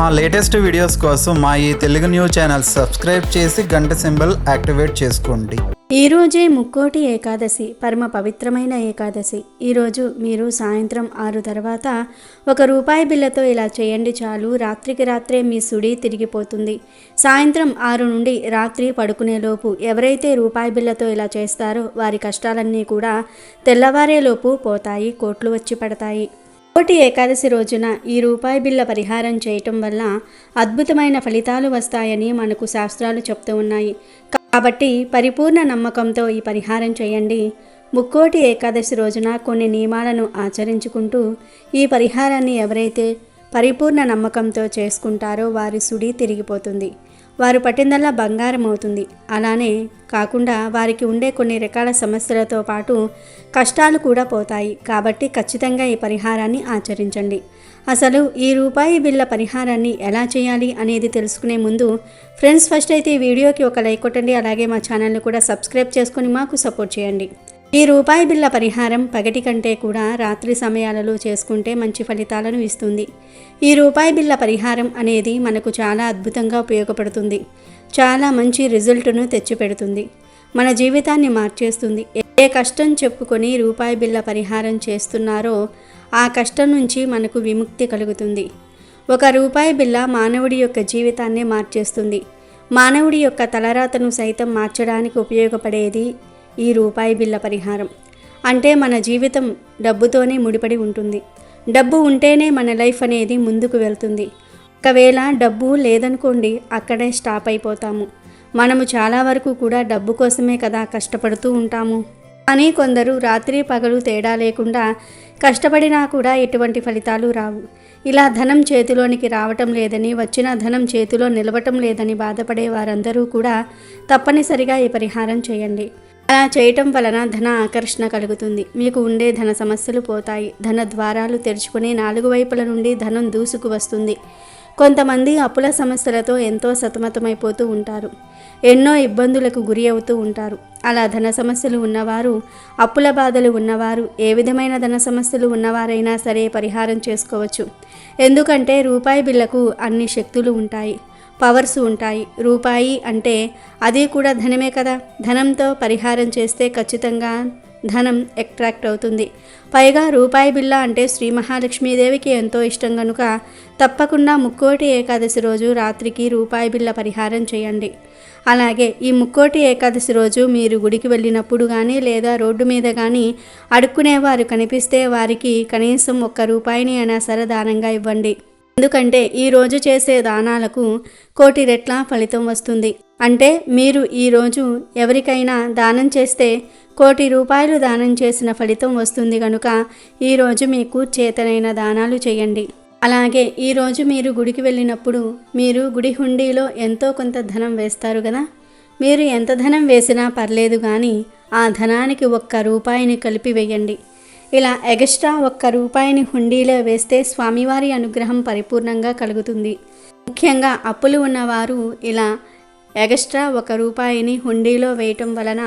మా latest videos కోసం మా ఈ తెలుగు న్యూస్ ఛానల్ సబ్స్క్రైబ్ చేసి గంట సింబల్ యాక్టివేట్ చేసుకోండి. ఈరోజే ముక్కోటి ఏకాదశి పరమ పవిత్రమైన ఏకాదశి. ఈరోజు మీరు సాయంత్రం ఆరు తర్వాత ఒక రూపాయి బిల్లతో ఇలా చేయండి చాలు రాత్రికి రాత్రే మీ సుడి తిరిగిపోతుంది. సాయంత్రం ఆరు నుండి రాత్రి పడుకునేలోపు ఎవరైతే రూపాయి బిల్లతో ఇలా చేస్తారో వారి కష్టాలన్నీ కూడా తెల్లవారేలోపు పోతాయి కోట్లు వచ్చి పడతాయి. కోటి ఏకాదశి రోజున ఈ రూపాయి బిళ్ళ పరిహారం చేయటం వల్ల అద్భుతమైన ఫలితాలు వస్తాయని మనకు శాస్త్రాలు చెప్తూ ఉన్నాయి. కాబట్టి పరిపూర్ణ నమ్మకంతో ఈ పరిహారం చేయండి. ముక్కోటి ఏకాదశి రోజున కొన్ని నియమాలను ఆచరించుకుంటూ ఈ పరిహారాన్ని ఎవరైతే పరిపూర్ణ నమ్మకంతో చేసుకుంటారో వారి సుడి తిరిగిపోతుంది. వారు పట్టిందల్లా బంగారం అవుతుంది అలానే కాకుండా వారికి ఉండే కొన్ని రకాల సమస్యలతో పాటు కష్టాలు కూడా పోతాయి. కాబట్టి ఖచ్చితంగా ఈ పరిహారాన్ని ఆచరించండి. అసలు ఈ రూపాయి బిళ్ళ పరిహారాన్ని ఎలా చేయాలి అనేది తెలుసుకునే ముందు ఫ్రెండ్స్ ఫస్ట్ అయితే ఈ వీడియోకి ఒక లైక్ కొట్టండి. అలాగే మా ఛానల్ని కూడా సబ్స్క్రైబ్ చేసుకొని మాకు సపోర్ట్ చేయండి. ఈ రూపాయి బిళ్ళ పరిహారం పగటి కంటే కూడా రాత్రి సమయాలలో చేసుకుంటే మంచి ఫలితాలను ఇస్తుంది. ఈ రూపాయి బిళ్ళ పరిహారం అనేది మనకు చాలా అద్భుతంగా ఉపయోగపడుతుంది. చాలా మంచి రిజల్ట్ను తెచ్చిపెడుతుంది. మన జీవితాన్ని మార్చేస్తుంది. ఏ కష్టం చెప్పుకొని రూపాయి బిళ్ళ పరిహారం చేస్తున్నారో ఆ కష్టం నుంచి మనకు విముక్తి కలుగుతుంది. ఒక రూపాయి బిళ్ళ మానవుడి యొక్క జీవితాన్నే మార్చేస్తుంది. మానవుడి యొక్క తలరాతను సైతం మార్చడానికి ఉపయోగపడేది ఈ రూపాయి బిళ్ళ పరిహారం. అంటే మన జీవితం డబ్బుతోనే ముడిపడి ఉంటుంది. డబ్బు ఉంటేనే మన లైఫ్ అనేది ముందుకు వెళ్తుంది. ఒకవేళ డబ్బు లేదనుకోండి అక్కడే స్టాప్ అయిపోతాము. మనము చాలా వరకు కూడా డబ్బు కోసమే కదా కష్టపడుతూ ఉంటాము. కానీ కొందరు రాత్రి పగలు తేడా లేకుండా కష్టపడినా కూడా ఎటువంటి ఫలితాలు రావు. ఇలా ధనం చేతిలోనికి రావటం లేదని వచ్చిన ధనం చేతిలో నిలవటం లేదని బాధపడే వారందరూ కూడా తప్పనిసరిగా ఈ పరిహారం చేయండి. అలా చేయటం వలన ధన ఆకర్షణ కలుగుతుంది. మీకు ఉండే ధన సమస్యలు పోతాయి. ధన ద్వారాలు తెరుచుకుని నాలుగు వైపుల నుండి ధనం దూసుకు వస్తుంది. కొంతమంది అప్పుల సమస్యలతో ఎంతో సతమతమైపోతూ ఉంటారు. ఎన్నో ఇబ్బందులకు గురి అవుతూ ఉంటారు. అలా ధన సమస్యలు ఉన్నవారు అప్పుల బాధలు ఉన్నవారు ఏ విధమైన ధన సమస్యలు ఉన్నవారైనా సరే పరిహారం చేసుకోవచ్చు. ఎందుకంటే రూపాయి బిళ్ళకు అన్ని శక్తులు ఉంటాయి. పవర్స్ ఉంటాయి. రూపాయి అంటే అది కూడా ధనమే కదా. ధనంతో పరిహారం చేస్తే ఖచ్చితంగా ధనం అట్రాక్ట్ అవుతుంది. పైగా రూపాయి బిళ్ళ అంటే శ్రీ మహాలక్ష్మీదేవికి ఎంతో ఇష్టం కనుక తప్పకుండా ముక్కోటి ఏకాదశి రోజు రాత్రికి రూపాయి బిళ్ళ పరిహారం చేయండి. అలాగే ఈ ముక్కోటి ఏకాదశి రోజు మీరు గుడికి వెళ్ళినప్పుడు కానీ లేదా రోడ్డు మీద కానీ అడుక్కునేవారు కనిపిస్తే వారికి కనీసం ఒక్క రూపాయిని అయినా సరే దానంగా ఇవ్వండి. ఎందుకంటే ఈరోజు చేసే దానాలకు కోటి రెట్ల ఫలితం వస్తుంది. అంటే మీరు ఈరోజు ఎవరికైనా దానం చేస్తే కోటి రూపాయలు దానం చేసిన ఫలితం వస్తుంది కనుక ఈరోజు మీకు చేతనైన దానాలు చేయండి. అలాగే ఈరోజు మీరు గుడికి వెళ్ళినప్పుడు మీరు గుడి హుండీలో ఎంతో కొంత ధనం వేస్తారు కదా? మీరు ఎంత ధనం వేసినా పర్లేదు కానీ ఆ ధనానికి ఒక్క రూపాయిని కలిపి వేయండి. ఇలా ఎగస్ట్రా ఒక్క రూపాయిని హుండీలో వేస్తే స్వామివారి అనుగ్రహం పరిపూర్ణంగా కలుగుతుంది. ముఖ్యంగా అప్పులు ఉన్నవారు ఇలా ఎగస్ట్రా ఒక రూపాయిని హుండీలో వేయటం వలన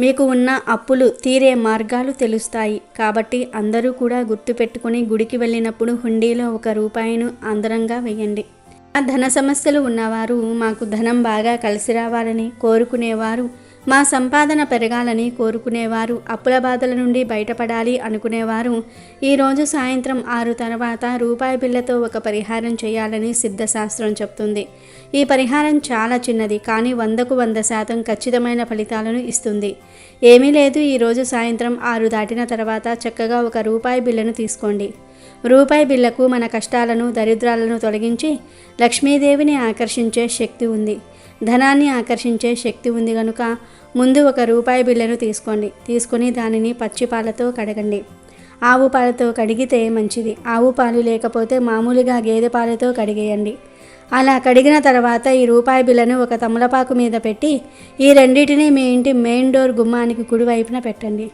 మీకు ఉన్న అప్పులు తీరే మార్గాలు తెలుస్తాయి. కాబట్టి అందరూ కూడా గుర్తుపెట్టుకుని గుడికి వెళ్ళినప్పుడు హుండీలో ఒక రూపాయిను అందరంగా వేయండి. ఆ ధన సమస్యలు ఉన్నవారు మాకు ధనం బాగా కలిసి రావాలని కోరుకునేవారు మా సంపాదన పెరగాలని కోరుకునేవారు. అప్పుల బాధల నుండి బయటపడాలి అనుకునేవారు. ఈరోజు సాయంత్రం ఆరు తర్వాత రూపాయి బిళ్ళతో ఒక పరిహారం చేయాలని సిద్ధశాస్త్రం చెప్తుంది. ఈ పరిహారం చాలా చిన్నది కానీ వందకు వంద శాతం ఖచ్చితమైన ఫలితాలను ఇస్తుంది. ఏమీ లేదు ఈరోజు సాయంత్రం ఆరు దాటిన తర్వాత చక్కగా ఒక రూపాయి బిళ్ళను తీసుకోండి. రూపాయి బిళ్ళకు మన కష్టాలను దరిద్రాలను తొలగించి లక్ష్మీదేవిని ఆకర్షించే శక్తి ఉంది. ధనాన్ని ఆకర్షించే శక్తి ఉంది కనుక ముందు ఒక రూపాయి బిళ్ళను తీసుకోండి. తీసుకొని దానిని పచ్చి పాలతో కడగండి. ఆవు పాలతో కడిగితే మంచిది. ఆవు పాలు లేకపోతే మామూలుగా గేదె పాలతో కడిగేయండి. అలా కడిగిన తర్వాత ఈ రూపాయి బిళ్ళను ఒక తమలపాకు మీద పెట్టి ఈ రెండింటిని మీ ఇంటి మెయిన్ డోర్ గుమ్మానికి కుడివైపున పెట్టండి.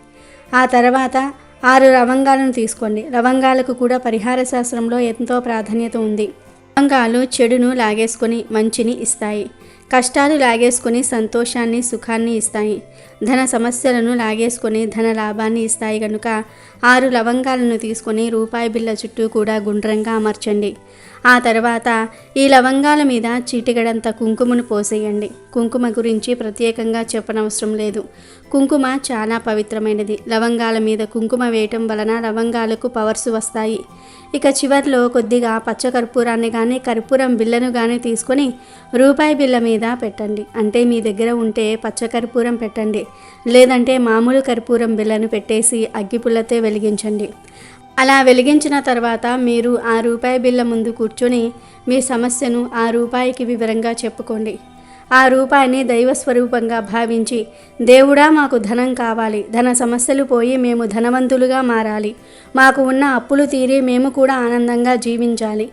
ఆ తర్వాత ఆరు లవంగాలను తీసుకోండి. లవంగాలకు కూడా పరిహార శాస్త్రంలో ఎంతో ప్రాధాన్యత ఉంది. లవంగాలు చెడును లాగేసుకొని మంచిని ఇస్తాయి. కష్టాలు లాగేసుకొని సంతోషాన్ని సుఖాన్ని ఇస్తాయి. ధన సమస్యలను లాగేసుకొని ధన లాభాన్ని ఇస్తాయి కనుక ఆరు లవంగాలను తీసుకొని రూపాయి బిళ్ళ చుట్టూ కూడా గుండ్రంగా అమర్చండి. ఆ తర్వాత ఈ లవంగాల మీద చీటిగడంత కుంకుమను పోసేయండి. కుంకుమ గురించి ప్రత్యేకంగా చెప్పనవసరం లేదు. కుంకుమ చాలా పవిత్రమైనది. లవంగాల మీద కుంకుమ వేయటం వలన లవంగాలకు పవర్స్ వస్తాయి. ఇక చివర్లో కొద్దిగా పచ్చ కర్పూరాన్ని కానీ కర్పూరం బిళ్ళను కానీ తీసుకొని రూపాయి బిళ్ళ మీద పెట్టండి. అంటే మీ దగ్గర ఉంటే పచ్చ కర్పూరం పెట్టండి. లేదంటే మామూలు కర్పూరం బిళ్ళను పెట్టేసి అగ్గిపుల్లతే వెలిగించండి. అలా వెలిగించిన తర్వాత మీరు ఆ రూపాయి బిళ్ళ ముందు కూర్చొని మీ సమస్యను ఆ రూపాయికి వివరంగా చెప్పుకోండి. ఆ రూపాయిని దైవ స్వరూపంగా భావించి దేవుడా మాకు ధనం కావాలి. ధన సమస్యలు పోయి మేము ధనవంతులుగా మారాలి. మాకు ఉన్న అప్పులు తీరి మేము కూడా ఆనందంగా జీవించాలి.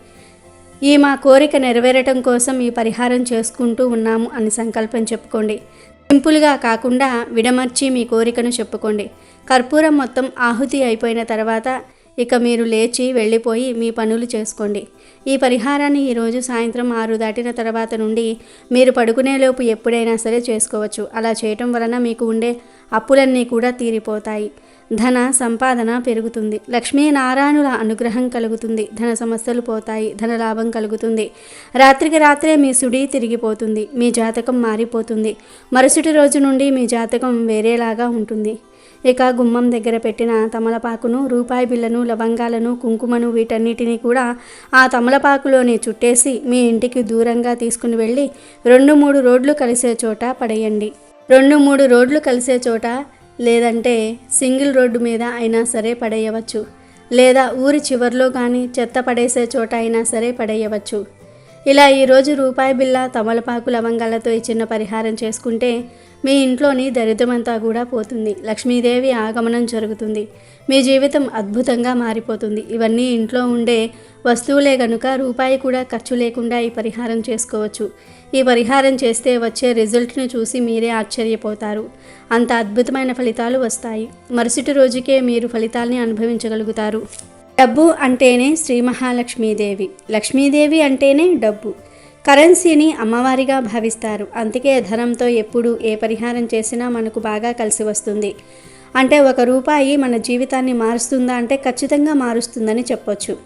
ఈ మా కోరిక నెరవేరటం కోసం ఈ పరిహారం చేసుకుంటూ ఉన్నాము అని సంకల్పం చెప్పుకోండి. సింపుల్గా కాకుండా విడమర్చి మీ కోరికను చెప్పుకోండి. కర్పూరం మొత్తం ఆహుతి అయిపోయిన తర్వాత ఇక మీరు లేచి వెళ్ళిపోయి మీ పనులు చేసుకోండి. ఈ పరిహారాన్ని ఈరోజు సాయంత్రం ఆరు దాటిన తర్వాత నుండి మీరు పడుకునేలోపు ఎప్పుడైనా సరే చేసుకోవచ్చు. అలా చేయటం వలన మీకు ఉండే అప్పులన్నీ కూడా తీరిపోతాయి. ధన సంపాదన పెరుగుతుంది. లక్ష్మీనారాయణుల అనుగ్రహం కలుగుతుంది. ధన సమస్యలు పోతాయి. ధన లాభం కలుగుతుంది. రాత్రికి రాత్రే మీ సుడి తిరిగిపోతుంది. మీ జాతకం మారిపోతుంది. మరుసటి రోజు నుండి మీ జాతకం వేరేలాగా ఉంటుంది. ఇక గుమ్మం దగ్గర పెట్టిన తమలపాకును రూపాయి బిళ్ళను లవంగాలను కుంకుమను వీటన్నిటిని కూడా ఆ తమలపాకులోనే చుట్టేసి మీ ఇంటికి దూరంగా తీసుకుని వెళ్ళి రెండు మూడు రోడ్లు కలిసే చోట పడేయండి. రెండు మూడు రోడ్లు కలిసే చోట లేదంటే సింగిల్ రోడ్డు మీద అయినా సరే పడేయవచ్చు. లేదా ఊరి చివర్లో కానీ చెత్త పడేసే చోట అయినా సరే పడేయవచ్చు. ఇలా ఈరోజు రూపాయి బిళ్ళ తమలపాకు లవంగాలతో ఈ చిన్న పరిహారం చేసుకుంటే మీ ఇంట్లోని దరిద్రమంతా కూడా పోతుంది. లక్ష్మీదేవి ఆగమనం జరుగుతుంది. మీ జీవితం అద్భుతంగా మారిపోతుంది. ఇవన్నీ ఇంట్లో ఉండే వస్తువులే గనుక రూపాయి కూడా ఖర్చు లేకుండా ఈ పరిహారం చేసుకోవచ్చు. ఈ పరిహారం చేస్తే వచ్చే రిజల్ట్ను చూసి మీరే ఆశ్చర్యపోతారు. అంత అద్భుతమైన ఫలితాలు వస్తాయి. మరుసటి రోజుకే మీరు ఫలితాల్ని అనుభవించగలుగుతారు. డబ్బు అంటేనే శ్రీ మహాలక్ష్మీదేవి. లక్ష్మీదేవి అంటేనే డబ్బు. కరెన్సీని అమ్మవారిగా భావిస్తారు. అందుకే ధనంతో ఎప్పుడు ఏ పరిహారం చేసినా మనకు బాగా కలిసి వస్తుంది. అంటే ఒక రూపాయి మన జీవితాన్ని మారుస్తుందా అంటే ఖచ్చితంగా మారుస్తుందని చెప్పొచ్చు.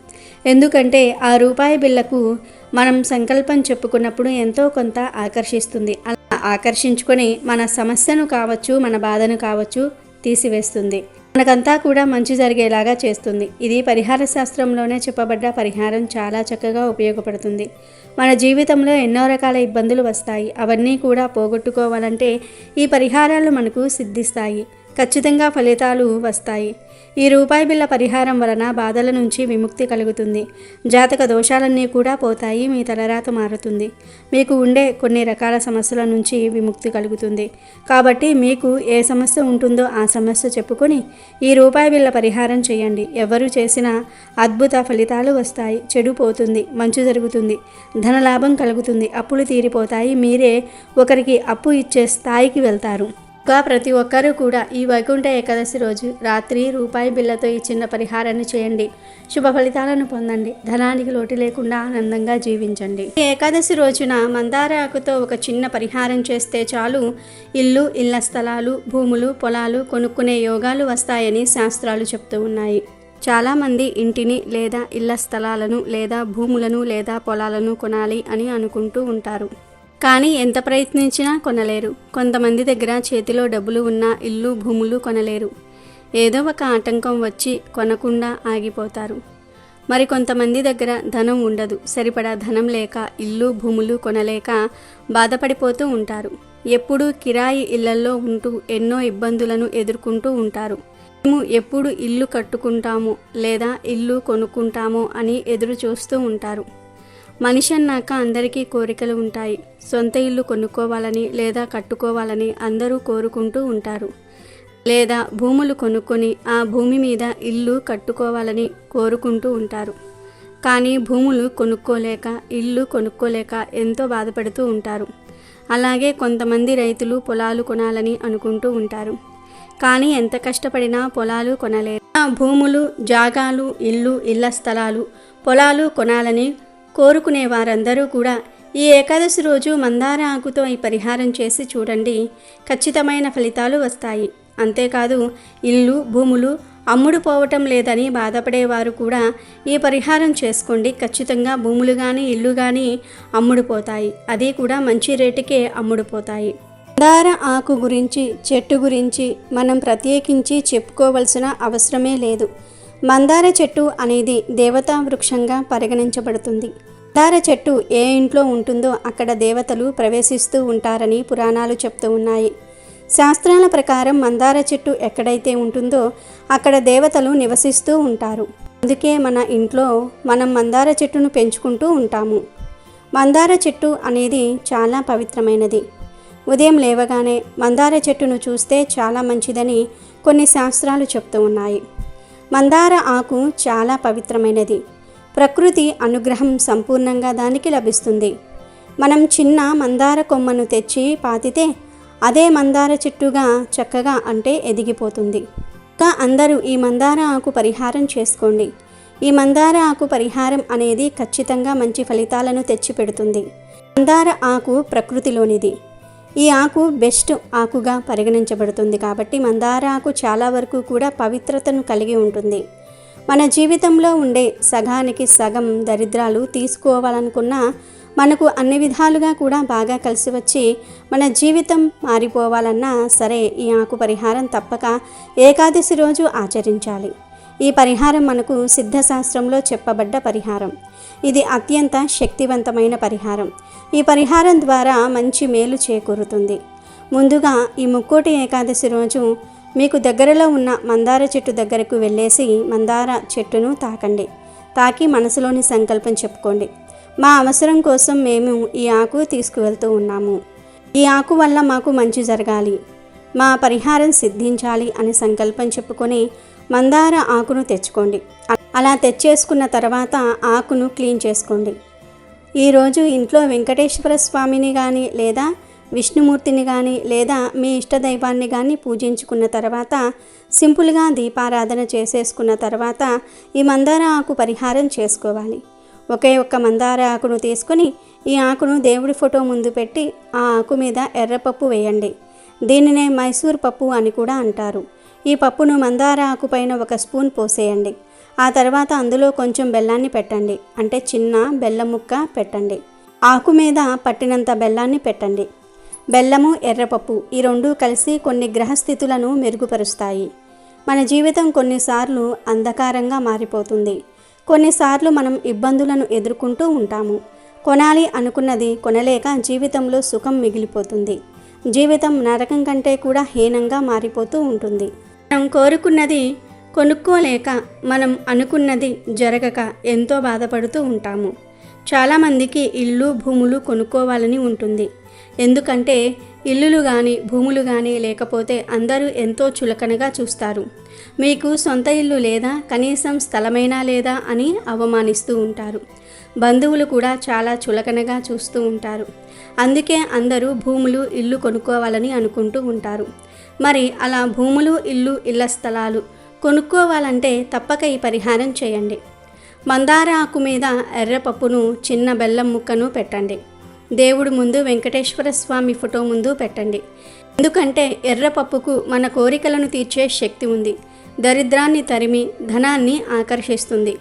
ఎందుకంటే ఆ రూపాయి బిళ్ళకు మనం సంకల్పం చెప్పుకున్నప్పుడు ఎంతో కొంత ఆకర్షిస్తుంది. అలా ఆకర్షించుకొని మన సమస్యను కావచ్చు మన బాధను కావచ్చు తీసివేస్తుంది. మనకంతా కూడా మంచి జరిగేలాగా చేస్తుంది. ఇది పరిహార శాస్త్రంలోనే చెప్పబడ్డ పరిహారం చాలా చక్కగా ఉపయోగపడుతుంది. మన జీవితంలో ఎన్నో రకాల ఇబ్బందులు వస్తాయి. అవన్నీ కూడా పోగొట్టుకోవాలంటే ఈ పరిహారాలు మనకు సిద్ధిస్తాయి. ఖచ్చితంగా ఫలితాలు వస్తాయి. ఈ రూపాయి బిళ్ళ పరిహారం వలన బాధల నుంచి విముక్తి కలుగుతుంది. జాతక దోషాలన్నీ కూడా పోతాయి మీ తలరాత మారుతుంది. మీకు ఉండే కొన్ని రకాల సమస్యల నుంచి విముక్తి కలుగుతుంది. కాబట్టి మీకు ఏ సమస్య ఉంటుందో ఆ సమస్య చెప్పుకొని ఈ రూపాయి బిళ్ళ పరిహారం చేయండి. ఎవరు చేసినా అద్భుత ఫలితాలు వస్తాయి. చెడు పోతుంది మంచు జరుగుతుంది ధనలాభం కలుగుతుంది అప్పులు తీరిపోతాయి. మీరే ఒకరికి అప్పు ఇచ్చే స్థాయికి వెళ్తారు. ఇంకా ప్రతి ఒక్కరూ కూడా ఈ వైకుంఠ ఏకాదశి రోజు రాత్రి రూపాయి బిళ్ళతో ఈ చిన్న పరిహారాన్ని చేయండి. శుభ ఫలితాలను పొందండి. ధనానికి లోటు లేకుండా ఆనందంగా జీవించండి. ఈ ఏకాదశి రోజున మందార ఆకుతో ఒక చిన్న పరిహారం చేస్తే చాలు. ఇల్లు ఇళ్ళ స్థలాలు భూములు పొలాలు కొనుక్కునే యోగాలు వస్తాయని శాస్త్రాలు చెప్తూ ఉన్నాయి. చాలామంది ఇంటిని లేదా ఇళ్ళ స్థలాలను లేదా భూములను లేదా పొలాలను కొనాలి అని అనుకుంటూ ఉంటారు. కానీ ఎంత ప్రయత్నించినా కొనలేరు. కొంతమంది దగ్గర చేతిలో డబ్బులు ఉన్న ఇల్లు భూములు కొనలేరు. ఏదో ఒక ఆటంకం వచ్చి కొనకుండా ఆగిపోతారు. మరి కొంతమంది దగ్గర ధనం ఉండదు. సరిపడా ధనం లేక ఇల్లు భూములు కొనలేక బాధపడిపోతూ ఉంటారు. ఎప్పుడూ కిరాయి ఇళ్ళల్లో ఉంటూ ఎన్నో ఇబ్బందులను ఎదుర్కొంటూ ఉంటారు. మేము ఎప్పుడు ఇల్లు కట్టుకుంటాము లేదా ఇల్లు కొనుక్కుంటామో అని ఎదురు చూస్తూ ఉంటారు. మనిషి అన్నాక అందరికీ కోరికలు ఉంటాయి. సొంత ఇల్లు కొనుక్కోవాలని లేదా కట్టుకోవాలని అందరూ కోరుకుంటూ ఉంటారు. లేదా భూములు కొనుక్కొని ఆ భూమి మీద ఇల్లు కట్టుకోవాలని కోరుకుంటూ ఉంటారు. కానీ భూములు కొనుక్కోలేక ఇల్లు కొనుక్కోలేక ఎంతో బాధపడుతూ ఉంటారు. అలాగే కొంతమంది రైతులు పొలాలు కొనాలని అనుకుంటూ ఉంటారు. కానీ ఎంత కష్టపడినా పొలాలు కొనలేరు. ఆ భూములు జాగాలు ఇల్లు ఇళ్ళ స్థలాలు పొలాలు కొనాలని కోరుకునే వారందరూ కూడా ఈ ఏకాదశి రోజు మందార ఆకుతో ఈ పరిహారం చేసి చూడండి. ఖచ్చితమైన ఫలితాలు వస్తాయి. అంతేకాదు ఇల్లు భూములు అమ్ముడు పోవటం లేదని బాధపడేవారు కూడా ఈ పరిహారం చేసుకోండి. ఖచ్చితంగా భూములు కానీ ఇల్లు కానీ అమ్ముడుపోతాయి అది కూడా మంచి రేటుకే అమ్ముడుపోతాయి మందార ఆకు గురించి చెట్టు గురించి మనం ప్రత్యేకించి చెప్పుకోవలసిన అవసరమే లేదు. మందార చెట్టు అనేది దేవతా వృక్షంగా పరిగణించబడుతుంది. మందార చెట్టు ఏ ఇంట్లో ఉంటుందో అక్కడ దేవతలు ప్రవేశిస్తూ ఉంటారని పురాణాలు చెప్తూ ఉన్నాయి. శాస్త్రాల ప్రకారం మందార చెట్టు ఎక్కడైతే ఉంటుందో అక్కడ దేవతలు నివసిస్తూ ఉంటారు. అందుకే మన ఇంట్లో మనం మందార చెట్టును పెంచుకుంటూ ఉంటాము. మందార చెట్టు అనేది చాలా పవిత్రమైనది. ఉదయం లేవగానే మందార చెట్టును చూస్తే చాలా మంచిదని కొన్ని శాస్త్రాలు చెప్తూ ఉన్నాయి. మందార ఆకు చాలా పవిత్రమైనది. ప్రకృతి అనుగ్రహం సంపూర్ణంగా దానికి లభిస్తుంది. మనం చిన్న మందార కొమ్మను తెచ్చి పాతితే అదే మందార చెట్టుగా చక్కగా అంటే ఎదిగిపోతుంది. ఇంకా అందరూ ఈ మందార ఆకు పరిహారం చేసుకోండి. ఈ మందార ఆకు పరిహారం అనేది ఖచ్చితంగా మంచి ఫలితాలను తెచ్చిపెడుతుంది. మందార ఆకు ప్రకృతిలోనిది. ఈ ఆకు బెస్ట్ ఆకుగా పరిగణించబడుతుంది కాబట్టి మందార ఆకు చాలా వరకు కూడా పవిత్రతను కలిగి ఉంటుంది. మన జీవితంలో ఉండే సగానికి సగం దరిద్రాలు తీసుకోవాలనుకున్నా మనకు అన్ని విధాలుగా కూడా బాగా కలిసి వచ్చి మన జీవితం మారిపోవాలన్నా సరే ఈ ఆకు పరిహారం తప్పక ఏకాదశి రోజు ఆచరించాలి. ఈ పరిహారం మనకు సిద్ధశాస్త్రంలో చెప్పబడ్డ పరిహారం. ఇది అత్యంత శక్తివంతమైన పరిహారం. ఈ పరిహారం ద్వారా మంచి మేలు చేకూరుతుంది. ముందుగా ఈ ముక్కోటి ఏకాదశి రోజు మీకు దగ్గరలో ఉన్న మందార చెట్టు దగ్గరకు వెళ్ళేసి మందార చెట్టును తాకండి. తాకి మనసులోని సంకల్పం చెప్పుకోండి. మా అవసరం కోసం మేము ఈ ఆకు తీసుకువెళ్తూ ఉన్నాము. ఈ ఆకు వల్ల మాకు మంచి జరగాలి. మా పరిహారం సిద్ధించాలి అని సంకల్పం చెప్పుకొని మందార ఆకును తెచ్చుకోండి. అలా తెచ్చేసుకున్న తర్వాత ఆకును క్లీన్ చేసుకోండి. ఈరోజు ఇంట్లో వెంకటేశ్వర స్వామిని కానీ లేదా విష్ణుమూర్తిని కానీ లేదా మీ ఇష్టదైవాన్ని కానీ పూజించుకున్న తర్వాత సింపుల్గా దీపారాధన చేసేసుకున్న తర్వాత ఈ మందార ఆకు పరిహారం చేసుకోవాలి. ఒకే ఒక్క మందార ఆకును తీసుకొని ఈ ఆకును దేవుడి ఫోటో ముందు పెట్టి ఆ ఆకు మీద ఎర్రపప్పు వేయండి. దీనినే మైసూర్ పప్పు అని కూడా అంటారు. ఈ పప్పును మందార ఆకు పైన ఒక స్పూన్ పోసేయండి. ఆ తర్వాత అందులో కొంచెం బెల్లాన్ని పెట్టండి. అంటే చిన్న బెల్లం ముక్క పెట్టండి. ఆకు మీద పట్టినంత బెల్లాన్ని పెట్టండి. బెల్లము ఎర్రపప్పు ఈ రెండూ కలిసి కొన్ని గ్రహస్థితులను మెరుగుపరుస్తాయి. మన జీవితం కొన్నిసార్లు అంధకారంగా మారిపోతుంది. కొన్నిసార్లు మనం ఇబ్బందులను ఎదుర్కొంటూ ఉంటాము. కొనాలి అనుకున్నది కొనలేక జీవితంలో సుఖం మిగిలిపోతుంది. జీవితం నరకం కంటే కూడా హీనంగా మారిపోతూ ఉంటుంది. మనం కోరుకున్నది కొనుక్కోలేక మనం అనుకున్నది జరగక ఎంతో బాధపడుతూ ఉంటాము. చాలామందికి ఇల్లు భూములు కొనుక్కోవాలని ఉంటుంది. ఎందుకంటే ఇల్లులు కానీ భూములు కానీ లేకపోతే అందరూ ఎంతో చులకనగా చూస్తారు. మీకు సొంత ఇల్లు లేదా కనీసం స్థలమైనా లేదా అని అవమానిస్తూ ఉంటారు. బంధువులు కూడా చాలా చులకనగా చూస్తూ ఉంటారు. అందుకే అందరూ భూములు ఇల్లు కొనుక్కోవాలని అనుకుంటూ ఉంటారు. మరి అలా భూములు ఇల్లు ఇళ్ళ స్థలాలు కొనుక్కోవాలంటే తప్పక ఈ పరిహారం చేయండి. మందార ఆకు మీద ఎర్రపప్పును చిన్న బెల్లం ముక్కను పెట్టండి. దేవుడు ముందు వెంకటేశ్వర స్వామి ఫోటో ముందు పెట్టండి. ఎందుకంటే ఎర్రపప్పుకు మన కోరికలను తీర్చే శక్తి ఉంది. దరిద్రాన్ని తరిమి ధనాన్ని ఆకర్షిస్తుంది.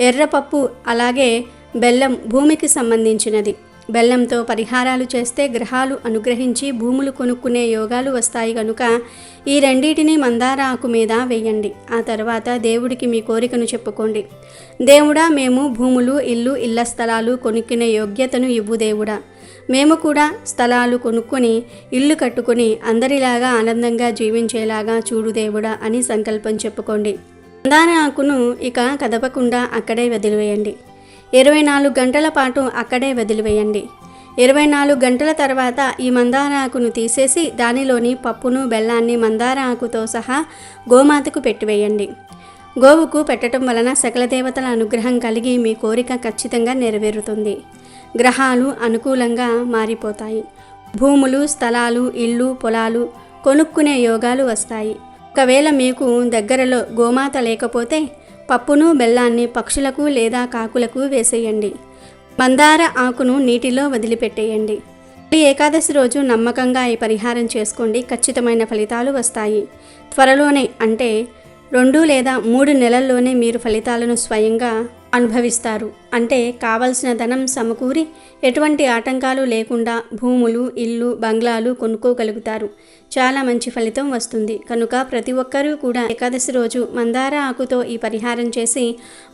ఎర్రపప్పు అలాగే బెల్లం భూమికి సంబంధించినది. బెల్లంతో పరిహారాలు చేస్తే గ్రహాలు అనుగ్రహించి భూములు కొనుక్కునే యోగాలు వస్తాయి కనుక ఈ రెండింటిని మందార ఆకు మీద వేయండి. ఆ తర్వాత దేవుడికి మీ కోరికను చెప్పుకోండి. దేవుడా మేము భూములు ఇల్లు ఇళ్ళ స్థలాలు కొనుక్కునే యోగ్యతను ఇవ్వు దేవుడా. మేము కూడా స్థలాలు కొనుక్కొని ఇల్లు కట్టుకొని అందరిలాగా ఆనందంగా జీవించేలాగా చూడు దేవుడా అని సంకల్పం చెప్పుకోండి. మందార ఆకును ఇక కదపకుండా అక్కడే వదిలివేయండి. ఇరవై నాలుగు గంటల పాటు అక్కడే వదిలివేయండి. ఇరవై నాలుగు గంటల తర్వాత ఈ మందార ఆకును తీసేసి దానిలోని పప్పును బెల్లాన్ని మందార ఆకుతో సహా గోమాతకు పెట్టివేయండి. గోవుకు పెట్టడం వలన సకల దేవతల అనుగ్రహం కలిగి మీ కోరిక ఖచ్చితంగా నెరవేరుతుంది. గ్రహాలు అనుకూలంగా మారిపోతాయి. భూములు స్థలాలు ఇళ్ళు పొలాలు కొనుక్కునే యోగాలు వస్తాయి. ఒకవేళ మీకు దగ్గరలో గోమాత లేకపోతే పప్పును బెల్లాన్ని పక్షులకు లేదా కాకులకు వేసేయండి. మందార ఆకును నీటిలో వదిలిపెట్టేయండి. ఈ ఏకాదశి రోజు నమ్మకంగా ఈ పరిహారం చేసుకోండి. ఖచ్చితమైన ఫలితాలు వస్తాయి. త్వరలోనే అంటే రెండు లేదా మూడు నెలల్లోనే మీరు ఫలితాలను స్వయంగా అనుభవిస్తారు. అంటే కావలసిన ధనం సమకూరి ఎటువంటి ఆటంకాలు లేకుండా భూములు ఇల్లు బంగ్లాలు కొనుక్కోగలుగుతారు. చాలా మంచి ఫలితం వస్తుంది. కనుక ప్రతి ఒక్కరూ కూడా ఏకాదశి రోజు మందార ఆకుతో ఈ పరిహారం చేసి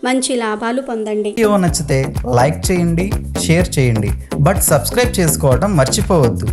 మంచి లాభాలు పొందండి. వీడియో నచ్చితే లైక్ చేయండి షేర్ చేయండి. బట్ సబ్స్క్రైబ్ చేసుకోవడం మర్చిపోవద్దు.